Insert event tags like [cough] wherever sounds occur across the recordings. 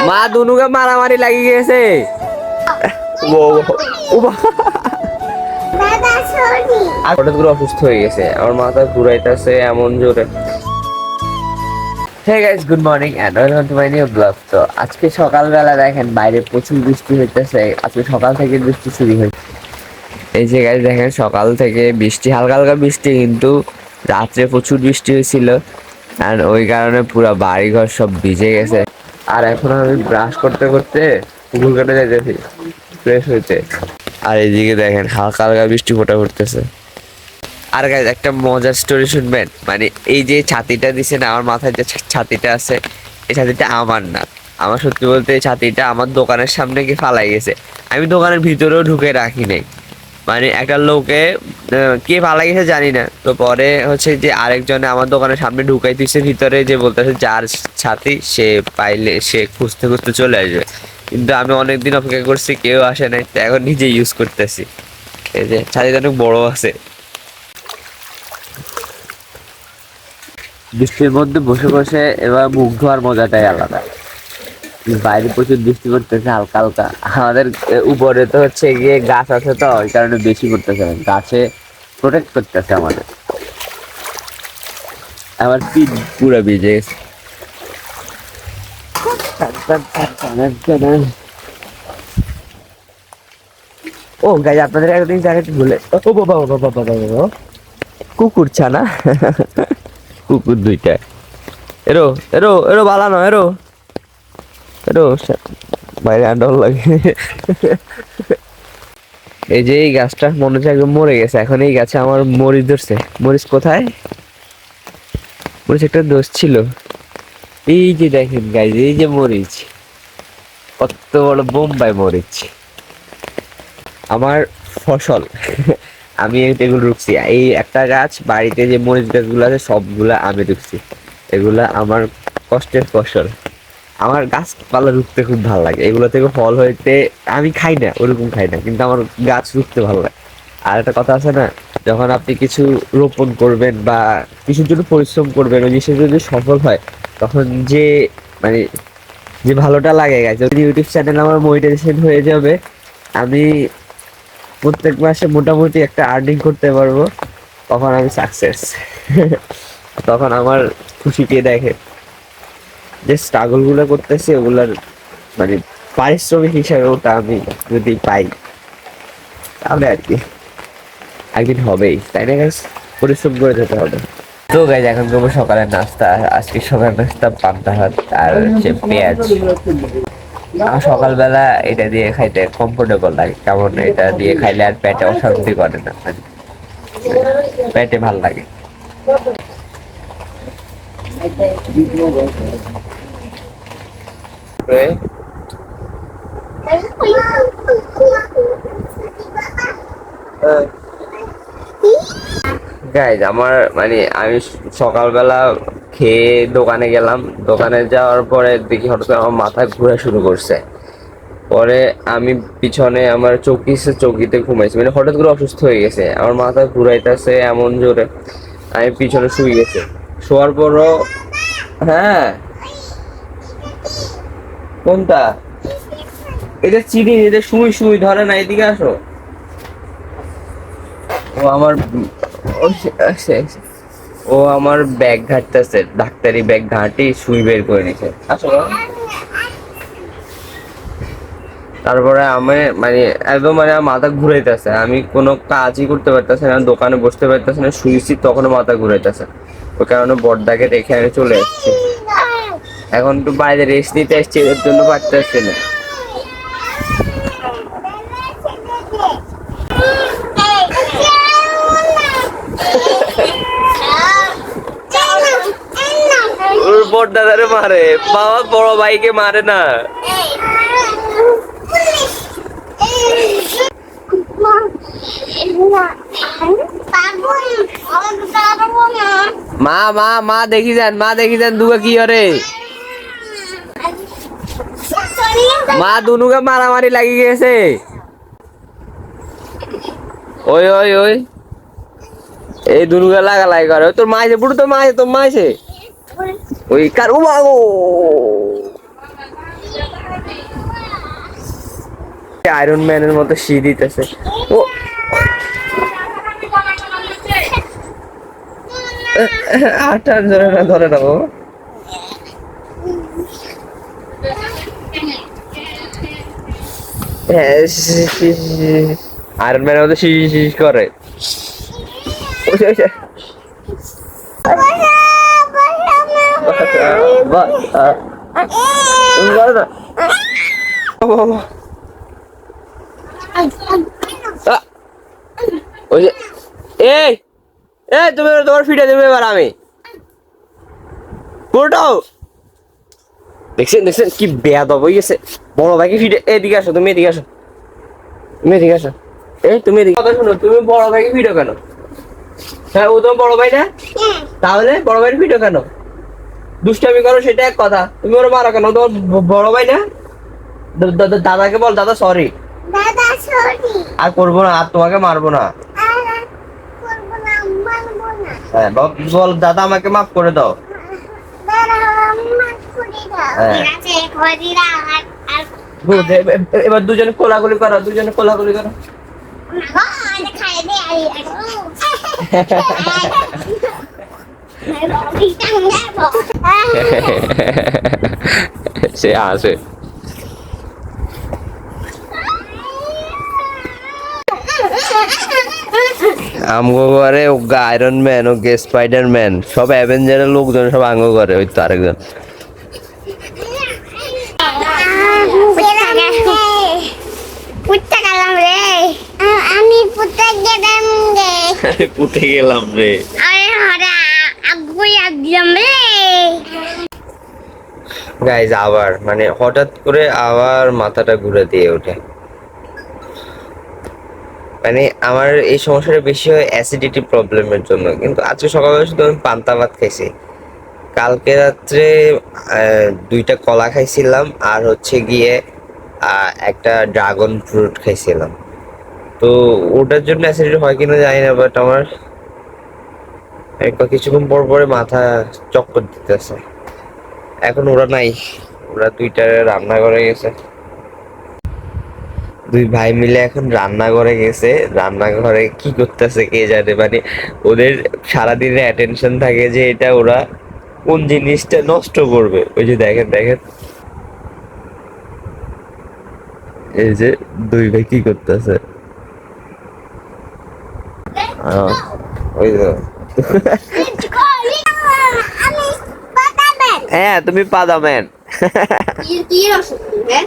মা দুনুকে মারামারি লাগি গেছে হঠাৎ করে অসুস্থ হয়ে গেছে আমার মাথা ঘুরাইতেছে এমন জোরে hey guys good morning and welcome to my new blog তো আজকে সকালবেলা দেখেন বাইরে প্রচুর বৃষ্টি হইতেছে আজকে সকাল থেকে বৃষ্টি শুরু হয়েছে এই যে গাইস দেখেন সকাল থেকে বৃষ্টি হালকা হালকা বৃষ্টি কিন্তু রাত্রে প্রচুর বৃষ্টি হয়েছিল আর ওই কারণে পুরো বাড়িঘর সব ভিজে গেছে আর এখন আমি ব্রাশ করতে করতে পুকুর কাটে যাইতেছি ফ্রেশ হইতে। আর এইদিকে দেখেন হালকা হালকা বৃষ্টি ফোটা পড়তেছে। আর গাইজ একটা মজার স্টোরি শুনবেন? মানে এই যে ছাতিটা দিছে না, আমার মাথায় যে ছাতিটা আছে, এই ছাতিটা আমার না। আমার সত্যি বলতে এই ছাতিটা আমার দোকানের সামনে গিয়ে ফালাই গেছে। আমি দোকানের ভিতরেও ঢুকে রাখি নাই। মানে একটা লোকে কে ফালাই গেছে জানি না। তো পরে হচ্ছে যে আরেকজনে আমার দোকানের সামনে ঢুকাই দিচ্ছে ভিতরে যে বলতেছে যার ছাতি সে পাইলে, সে খুঁজতে খুঁজতে চলে আসবে। কিন্তু আমি অনেকদিন অপেক্ষা করছি, কেউ আসে নাই, তো এখন নিজে ইউজ করতেছি। এই যে, ছাতিটা অনেক বড় আছে। বৃষ্টির মধ্যে বসে বসে এবার মুখ ধোয়ার মজাটাই আলাদা। বাইরে প্রচুর বৃষ্টি পড়তেছে, হালকা হালকা। আমাদের উপরে তো হচ্ছে গিয়ে গাছ আছে তো, ওই কারণে বেশি পড়তেছে। গাছে প্রোটেক্ট করতেছে আমাদের। আমার পিঠ পুরো ভিজে ও গাই আপনাদের একদিন জায়গাটা ভুলে ও বাবা বাবা বাবা বাবা কুকুর ছানা। কুকুর দুইটা এরো এরো এরো, বালানো, এরো। সা- বাইরে আন্ডল লাগে এই যে এই গাছটা, মনে হচ্ছে একদম মরে গেছে। এখন এই গাছে আমার মরিচ ধরছে। মরিচ কোথায়? মরিচ একটা দোষ ছিল। এই যে দেখেন গাইজ এই যে মরিচ। কত বড় বোম্বাই মরিচ। আমার ফসল। [laughs] আমি এগুলো রুখছি। এই একটা গাছ, বাড়িতে যে মরিচ গাছগুলো আছে, সবগুলা আমি রুখছি। এগুলা আমার কষ্টের ফসল। আমার গাছপালা রুখতে খুব ভালো লাগে। এগুলো থেকে ফল হইতে আমি খাই না, ওরকম খাই না, কিন্তু আমার গাছ রুখতে ভালো লাগে। আর একটা কথা আছে না, যখন আপনি কিছু রোপণ করবেন বা কিছুর জন্য পরিশ্রম করবেন ওই জিনিসটা যদি সফল হয়, তখন যে মানে যে ভালোটা লাগে গেছে ইউটিউব চ্যানেল আমার মনিটাইজেশন হয়ে যাবে, আমি প্রত্যেক মাসে মোটামুটি একটা আর্নিং করতে পারব, তখন আমি সাকসেস [laughs] তখন আমার খুশি কে দেখে। যে স্ট্রাগলগুলো করতেছি, ওগুলার মানে পারিশ্রমিক হিসাবে ওটা আমি যদি পাই, তাহলে আর কি। একদিন হবেই, তাই না পরিশ্রম করে যেতে হবে। তো গাইজ এখন করব সকালের নাস্তা, আজকে সকালের নাস্তা, পান্তা ভাত আর হচ্ছে পেঁয়াজ। সকালবেলা এটা দিয়ে খাইতে কমফোর্টেবল লাগে কেমন এটা দিয়ে খাইলে আর পেটে অশান্তি করে না মানে পেটে ভালো লাগে। গাইজ আমার মানে আমি সকালবেলা খেয়ে দোকানে গেলাম। দোকানে যাওয়ার পরে দেখি হঠাৎ আমার মাথা ঘোরা শুরু করছে। পরে আমি পিছনে আমার চৌকি চৌকিতে ঘুমাইছি। মানে হঠাৎ করে অসুস্থ হয়ে গেছে। আমার মাথা ঘুরাইতেছে এমন জোরে। আমি পিছনে শুয়ে গেছে। শোয়ার পরও হ্যাঁ। কোনটা? এটা চিনি, এটা শুই শুই ধরে না, এদিকে আসো। ও আমার ও আমার ব্যাগ ঘাটতেছে, ডাক্তারি ব্যাগ ঘাটি শুই বের করে নিছে। আসলে তারপরে আমি মানে একদম মানে মাথা ঘুরাইতেছে। আমি কোনো কাজই করতে পারতেছি না, দোকানে বসতে পারতেছি না শুয়েছি তখনও মাথা ঘুরাইতেছে। ওই কারণে বড়দাকে রেখে আমি চলে এসেছি। এখন একটু বাইরে রেস্ট নিতে এসছি, এর জন্য পারতেছি না। ওর বড়দাদারে মারে। বাবা, বড় ভাইকে মারে না। মা মা মা, দেখি যান, মা, দেখি যান দুগা কি করে? মা, দুনুকে মারামারি লাগি গেছে। ওই ওই ওই। এই দুনুকে লাগা লাগা করে। ওই তোর মাইছে বুড়ো তোর মাইছে তোর মাইছে ওই কার, ও আয়রন ম্যানের মতো শি দিতেছে। ও! আটা ধরে না ধরে না ও আয়রন ম্যানের মতো শি শি শি করে। বাবা, বাবা। তুমি তোমার ফিটে দেবে এবার আমি। কোটাও দেখছেন দেখছেন কি বেয়াদ হয়ে গেছে। বড় ভাইকে ফিটে এদিকে আসো, তুমি এদিকে আসো। তুমি এদিকে আসো। এই, তুমি এদিকে কথা শোনো, তুমি বড় ভাইকে ফিটো কেন? হ্যাঁ ও তোমার বড় ভাই না? তাহলে বড় ভাইয়ের ফিটো কেন? দুষ্টামি করো, সেটা এক কথা। তুমি ওর মারো কেন? তোমার বড় ভাই না? দাদাকে বল, দাদা সরি আর করব না আর তোমাকে মারবো না। হ্যাঁ বল- দাদা আমাকে মাফ করে দাও। হ্যাঁ। আছে এবার দুজনে কোলাগুলি করো দুজনে কোলাগুলি করো। আই [laughs] সে আসে। আমগো করে ওগা আয়রন ম্যান ওকে স্পাইডার ম্যান সব অ্যাভেঞ্জারের লোকজন সব আঙ্গ করে ওই তো আরেকজন। আমি গেলাম রে পুঁতে গেলাম রে। আমি হরা আব্বু একদম রে গাইজ আবার মানে হঠাৎ করে আবার মাথাটা ঘুরে দিয়ে ওঠে। মানে আমার এই সমস্যাটা বেশি হয় অ্যাসিডিটি প্রবলেমের জন্য। কিন্তু আজকে সকালবেলা শুধু আমি পান্তা ভাত খাইছি। কালকে রাত্রে দুইটা কলা খাইছিলাম আর হচ্ছে গিয়ে একটা ড্রাগন ফ্রুট খাইছিলাম। তো ওটার জন্য অ্যাসিডিটি হয় কিনা জানি না বাট আমার কিছুক্ষণ পর পরে মাথা চক্কর দিতেছে। এখন ওরা নাই, ওরা দুইটা রান্না করে গেছে। দুই ভাই মিলে এখন রান্নাঘরে গেছে। রান্নাঘরে কি করতেছে কে জানে? মানে ওদের সারাদিনের অ্যাটেনশন থাকে যে এটা ওরা কোন জিনিসটা নষ্ট করবে। ওই যে দেখেন দেখেন। এই যে দুই ভাই কি করতেছে? ওই তো হ্যাঁ তুমি পাদামেন কি কি রসুন হ্যাঁ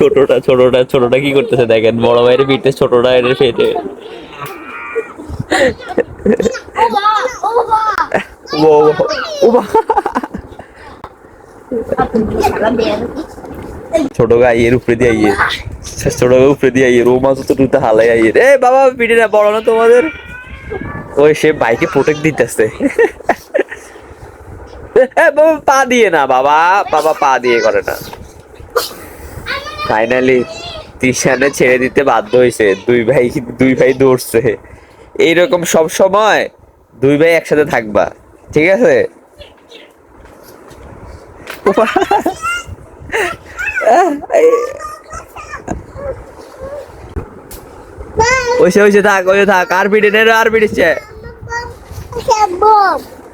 ছোটটা ছোটটা ছোটটা কি করতেছে দেখেন? বড় ভাইয়ের পিঠে ছোটটা এর ফেটে ছোট গা আইয়ের উপরে দিয়ে আইয়ের ছোট গা উপরে দিয়ে আইয়ের ও মাছ তো টুতে হালাই আইয়ের এ বাবা, পিঠে না, বড় না তোমাদের? ওই সে বাইকে প্রোটেক্ট দিতেছে। বাবা, পা দিয়ে না, বাবা। বাবা পা দিয়ে করে না। ফাইনালি তিশানে ছেড়ে দিতে বাধ্য হয়েছে দুই ভাই দুই ভাই দৌড়ছে। এইরকম সব সময় দুই ভাই একসাথে থাকবা। ঠিক আছে? ওইসে ওইসে থাক ওইসে থাক। আর পিটে আর পিটিছে।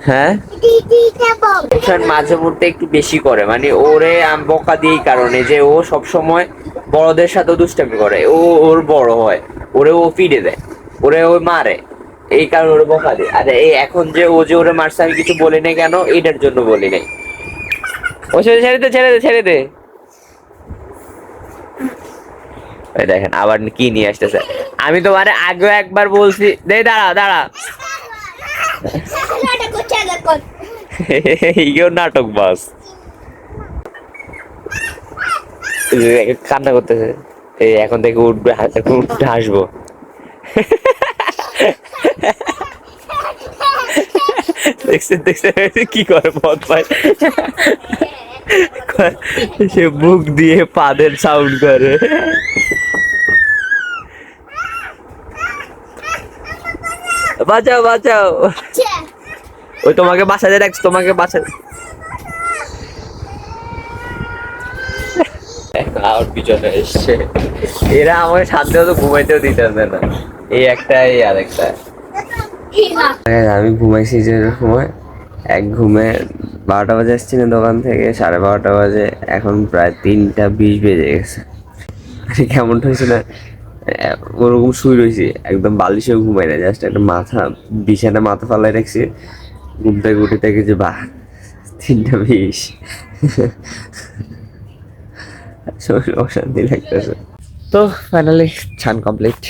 হ্যাঁ? মাঝে মধ্যে একটু বেশি করে মানে ওরে বকা দিই কারণে যে ও সব সময় বড়দের সাথে দুষ্টামি করে, ও ওর বড় হয়, ওরে ও ফিডে দেয়, ওরে ও মারে, এই কারণে ওরে বকা দেয়। আরে এই এখন যে ও যে ওরে মারছে আমি কিছু বলি নাই কেন, এটার জন্য বলি নাই। ও ছেড়ে ছেড়ে দে ছেড়ে দে ছেড়ে দে। দেখেন আবার কি নিয়ে আসতেছে। আমি তোমারে আগেও একবার বলছি, দে দাঁড়া দাঁড়া। নাটক বাস। কান্না করতেছে। এই এখন থেকে উঠবে, হা- এখন উঠে হাসবো। দেখছেন দেখছেন কি করে পথ পায়। সে মুখ দিয়ে পাদের সাউন্ড করে। বাঁচাও বাঁচাও। ওই তোমাকে বাঁচাতে রাখছে তোমাকে আর পিছনে এসছে। এরা আমাকে শান্তি মতো ঘুমাইতেও দিতেছে না। এই একটা। এই আরেকটা আমি ঘুমাইছি যে সময়। এক ঘুমে বারোটা বাজে এসছি না দোকান থেকে সাড়ে বারোটা বাজে এখন প্রায় তিনটা বিশ বেজে গেছে। আরে কেমন হয়েছে না? ওরকম শুয়ে রয়েছি একদম বালিশেও ঘুমাই না জাস্ট একটা মাথা বিছানা মাথা ফালাই রাখছি। ঘুম থেকে উঠে থেকে যে, বাহ, তিনটা শরীর অশান্তি লাগতেছে। তো ফাইনালি ছান কমপ্লিট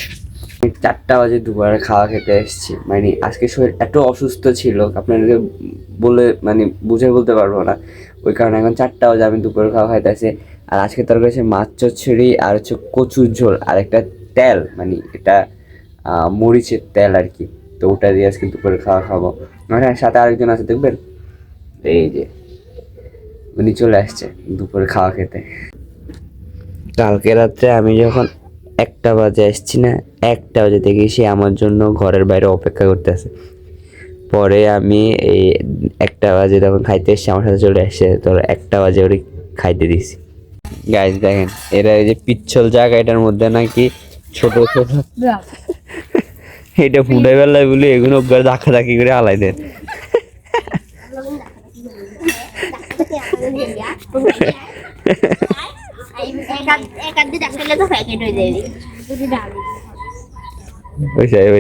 চারটা বাজে দুপুরে খাওয়া খেতে এসেছি। মানে আজকে শরীর এত অসুস্থ ছিল, আপনাদেরকে বলে মানে বুঝে বলতে পারব না। ওই কারণে এখন চারটা বাজে আমি দুপুরে খাওয়া খাইতে আসি আর আজকে তোর কাছে মাছ চচ্চড়ি আর হচ্ছে কচুর ঝোল আর একটা তেল মানে এটা মরিচের তেল আর কি। তো ওটা দিয়ে আজকে দুপুরে খাওয়া খাব। মানে সাথে আরেকজন আছে, দেখবেন? এই যে, উনি চলে আসছে দুপুরে খাওয়া খেতে। কালকে রাত্রে আমি যখন একটা বাজে আসছি না, একটা বাজে থেকে সে আমার জন্য ঘরের বাইরে অপেক্ষা করতেছে। পরে আমি এই একটা বাজে তখন খাইতে এসছি, আমার সাথে চলে আসছে তোর একটা বাজে ওরে খাইতে দিছি। গাইজ দেখেন, এরা এই যে পিচ্ছল জায়গা এটার মধ্যে নাকি ছোট ছোট এটা ফুটে বেলায় বলে, এগুলো ধাক্কা ধাক্কি করে আলাই দেন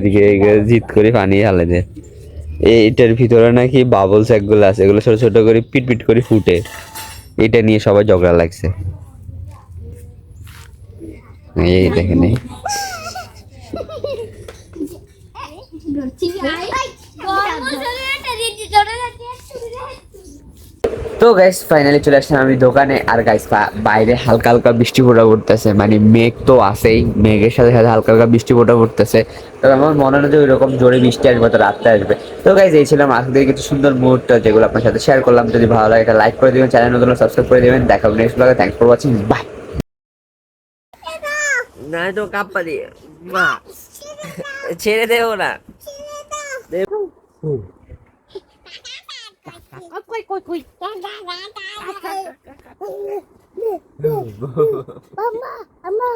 দিন জিত করে পানি হালে দেয়। এইটার ভিতরে নাকি বাবলস একগুলো আছে, এগুলো ছোট ছোট করে পিট পিট করে ফুটে। এটা নিয়ে সবাই ঝগড়া লাগছে। এই দেখেন এই। তো গাইস ফাইনালি চলে আসলাম আমি দোকানে। আর গাইস বাইরে হালকা হালকা বৃষ্টি ফোটা পড়তেছে। মানে মেঘ তো আছেই, মেঘের সাথে সাথে হালকা হালকা বৃষ্টি ফোটা পড়তেছে। তবে আমার মনে হয় যে ওইরকম জোরে বৃষ্টি আসবে তো রাত্রে আসবে। তো গাইস এই ছিলাম আজকে কিছু সুন্দর মুহূর্ত, যেগুলো আপনার সাথে শেয়ার করলাম। যদি ভালো লাগে, একটা লাইক করে দিবেন চ্যানেল নতুন সাবস্ক্রাইব করে দিবেন। দেখা হবে নেক্সট ব্লগে থ্যাংকস ফর ওয়াচিং বাই না তো কাপ্পা দিয়ে। মা, ছেড়ে দেবো না। কই কই কই? আম্মা আম্মা